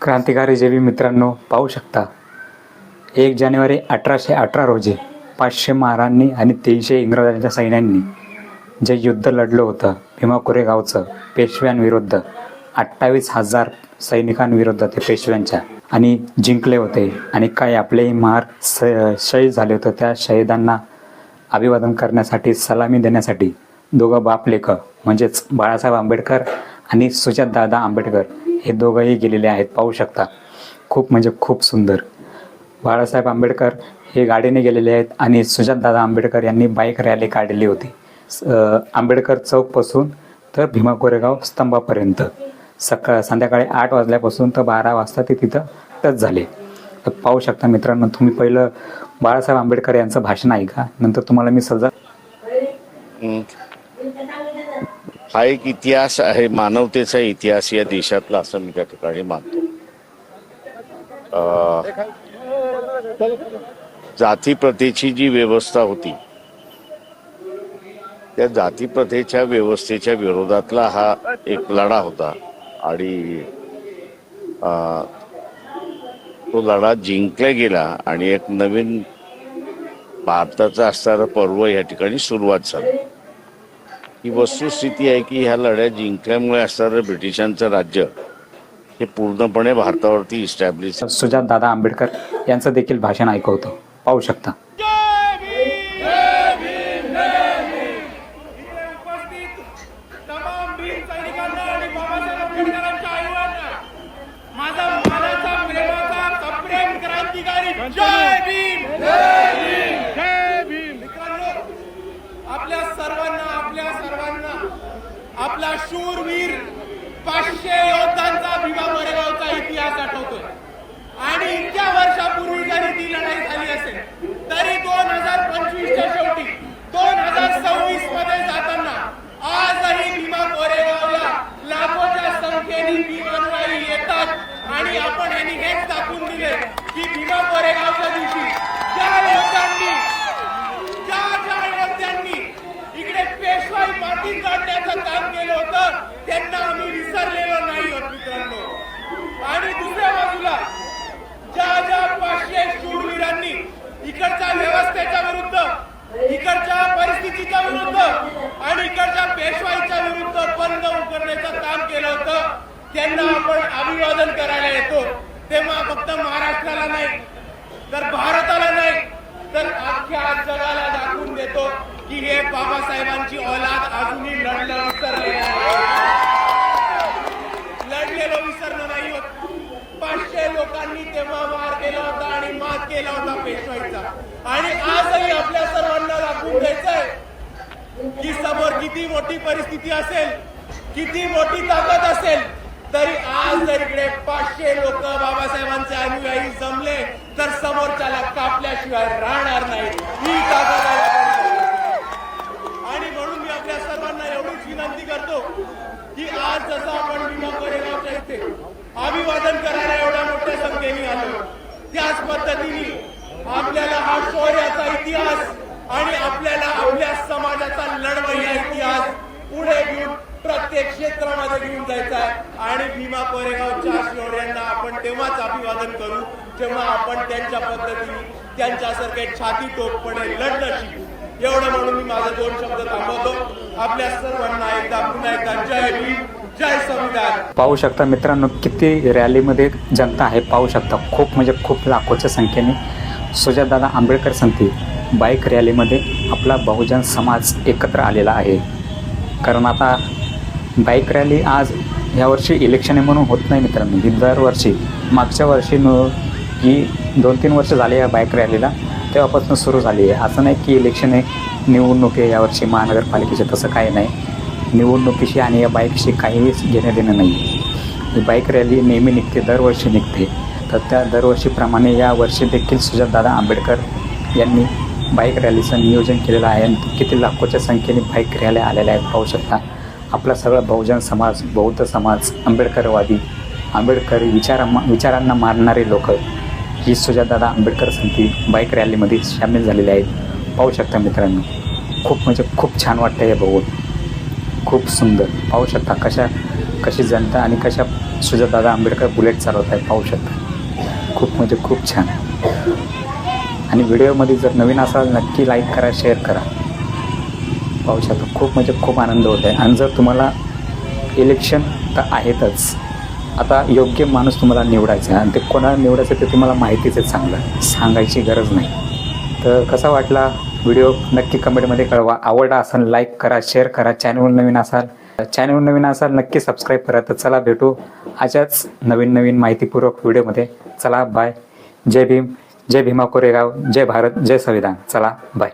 क्रांतिकारी जेवी मित्रांनो पाहू शकता. एक जानेवारी अठराशे अठरा रोजी पाचशे महारांनी आणि तीनशे इंग्रजांच्या सैन्यांनी जे युद्ध लढलं होतं भीमा कोरेगावचं पेशव्यांविरुद्ध अठ्ठावीस हजार सैनिकांविरुद्ध ते पेशव्यांच्या आणि जिंकले होते. आणि काही आपलेही महार स शहीद झाले होते त्या शहीदांना अभिवादन करण्यासाठी सलामी देण्यासाठी दोघं बाप लेख म्हणजेच बाळासाहेब आंबेडकर आणि सुजातदादा आंबेडकर हे दोघंही गेलेले आहेत. पाहू शकता. खूप म्हणजे खूप सुंदर. बाळासाहेब आंबेडकर हे गाडीने गेलेले आहेत आणि सुजातदादा आंबेडकर यांनी बाईक रॅली काढलेली होती. स- आंबेडकर चौकपासून तर भीमा कोरेगाव स्तंभापर्यंत. सकाळ संध्याकाळी आठ वाजल्यापासून तर बारा वाजता ते तिथं टच झाले. तर पाहू शकता मित्रांनो तुम्ही पहिलं बाळासाहेब आंबेडकर यांचं भाषण ऐका. नंतर तुम्हाला मी सजा हा एक इतिहास आहे मानवतेचा इतिहास या देशातला असं मी त्या ठिकाणी मानतो. जाती जातीप्रथेची जी व्यवस्था होती त्या जातीप्रथेच्या व्यवस्थेच्या विरोधातला हा एक लढा होता आणि तो लढा जिंकला गेला आणि एक नवीन भारताचा असणारा पर्व या ठिकाणी सुरुवात झाली. ही वस्तुस्थिती आहे की ह्या लढ्या जिंकल्यामुळे असणारं ब्रिटिशांचं राज्य हे पूर्णपणे भारतावरती इस्टॅब्लिश सुजातदादा आंबेडकर यांचं देखील भाषण ऐकवतो पाहू शकता वीर सैनिकांना आणि बाबासाहेब आंबेडकरांच्या आईवडिलांना माझा मानाचा प्रेमाचा सप्रेम क्रांतिकारी जय भीम जय भीम मित्रांनो आपल्या सर्वांना आपल्या सर्वांना आपला शूरवीर पाचशे योद्धांचा भीमा मोरेगावचा इतिहास आठवतोय. आणि इतक्या वर्षापूर्वी जरी ती लढाई झाली असेल तरी दोन हजार पंचवीस शेवटी दोन हजार सव्वीसमध्ये जाताना आजही भीमा कोरेगावला लाखोच्या संख्येने भीम अनुयायी येतात आणि आपण यांनी हेच दाखवून दिले की भीमा कोरेगावच्या दिवशी ज्या योद्धांनी ज्या ज्या योद्ध्यांनी इकडे पेशवाई मातीत काढण्याचं काम केलं होतं त्यांना आम्ही विसरलेलो नाही आहोत मित्रांनो आणि दुसऱ्या बाजूला ज्या ज्या पाचशे शूरवीरांनी इकडच्या व्यवस्थेच्या विरुद्ध इकडच्या परिस्थितीच्या विरुद्ध आणि इकडच्या पेशवाईच्या विरुद्ध बंद उकरण्याचं काम केलं होतं त्यांना आपण अभिवादन करायला येतो. तेव्हा फक्त महाराष्ट्राला नाही तर भारताला नाही तर अख्ख्या जगाला दाखवून देतो की हे बाबासाहेबांची औलाद अजूनही लढलं विसरलेलं लढलेलं लढलेलो विसरलो नाही होत. पाचशे लोकांनी तेव्हा मार केला होता आणि मात केला होता पेशवाईचा आणि आजही आपल्या सर्वांना दाखवून द्यायचंय की समोर किती मोठी परिस्थिती असेल किती मोठी ताकद असेल तरी आज जर इकडे पाचशे लोक बाबासाहेबांचे अनुयायी जमले तर समोरच्याला कापल्याशिवाय राहणार नाही ही ताकद आणि म्हणून मी आपल्या सर्वांना एवढीच विनंती करतो की आज जसं आपण विमा कोरेगावच्या इथे अभिवादन करायला एवढ्या मोठ्या संख्येने आलो त्याच पद्धतीने आपल्याला हा शौर्याचा इतिहास आणि आपल्याला आपल्या समाजाचा लढवय्या इतिहास पुढे घेऊन प्रत्येक क्षेत्रामध्ये घेऊन जायचा आहे. आणि भीमा कोरेगावच्या शौर्यांना आपण तेव्हाच अभिवादन करू जेव्हा आपण त्यांच्या पद्धतीने त्यांच्यासारखे छाती टोकपणे लढणं शिकू. एवढं म्हणून मी माझे दोन शब्द थांबवतो. आपल्या सर्वांना एकदा पुन्हा एकदा जय भीम जय संविधान. पाहू शकता मित्रांनो किती रॅलीमध्ये जनता आहे पाहू शकता. खूप म्हणजे खूप लाखोच्या संख्येने. सुजातदादा आंबेडकर संती बाईक रॅलीमध्ये आपला बहुजन समाज एकत्र आलेला आहे. कारण आता बाईक रॅली आज यावर्षी इलेक्शन आहे म्हणून होत नाही मित्रांनो. ही दरवर्षी मागच्या वर्षी न ही दोन तीन वर्ष झाले या बाईक रॅलीला तेव्हापासून सुरू झाली आहे. असं नाही की इलेक्शन आहे निवडणूक आहे यावर्षी महानगरपालिकेचे तसं काही नाही. निवडणुकीशी आणि या बाईकशी काहीच घेणं देणं नाही. ही बाईक रॅली नेहमी निघते दरवर्षी निघते. तर त्या दरवर्षीप्रमाणे या वर्षी देखील सुजातदादा आंबेडकर यांनी बाईक रॅलीचं नियोजन केलेलं आहे. आणि किती लाखोच्या संख्येने बाईक रॅल्या आलेल्या आहेत पाहू शकता. आपला सगळा बहुजन समाज बौद्ध समाज आंबेडकरवादी आंबेडकरी विचारा विचारांना मानणारे लोक ही सुजातदादा आंबेडकर संती बाईक रॅलीमध्ये सामील झालेले आहेत. पाहू शकता मित्रांनो खूप म्हणजे खूप छान वाटतं हे बघून. खूप सुंदर. पाहू शकता कशा कशी जनता आणि कशा सुजातदादा आंबेडकर बुलेट चालवत आहे पाहू शकता. खूप म्हणजे खूप छान. आणि व्हिडिओमध्ये जर नवीन असाल नक्की लाईक करा शेअर करा. पाहू शकता. खूप म्हणजे खूप आनंद होत आहे. आणि जर तुम्हाला इलेक्शन तर आहेतच. आता योग्य माणूस तुम्हाला निवडायचा आहे. आणि ते कोणाला निवडायचं ते तुम्हाला माहितीच आहे चांगलं. सांगायची गरज नाही. तर कसा वाटला व्हिडिओ नक्की कमेंटमध्ये कळवा. आवडला असाल लाईक करा शेअर करा. चॅनल नवीन असाल चॅनल नवीन असाल नक्की सबस्क्राईब करा. तर चला भेटू अशाच नवीन नवीन माहितीपूर्वक व्हिडिओमध्ये चला बाय जय भीम. जय भीमा कोरेगाव. जय भारत. जय संविधान. चला बाय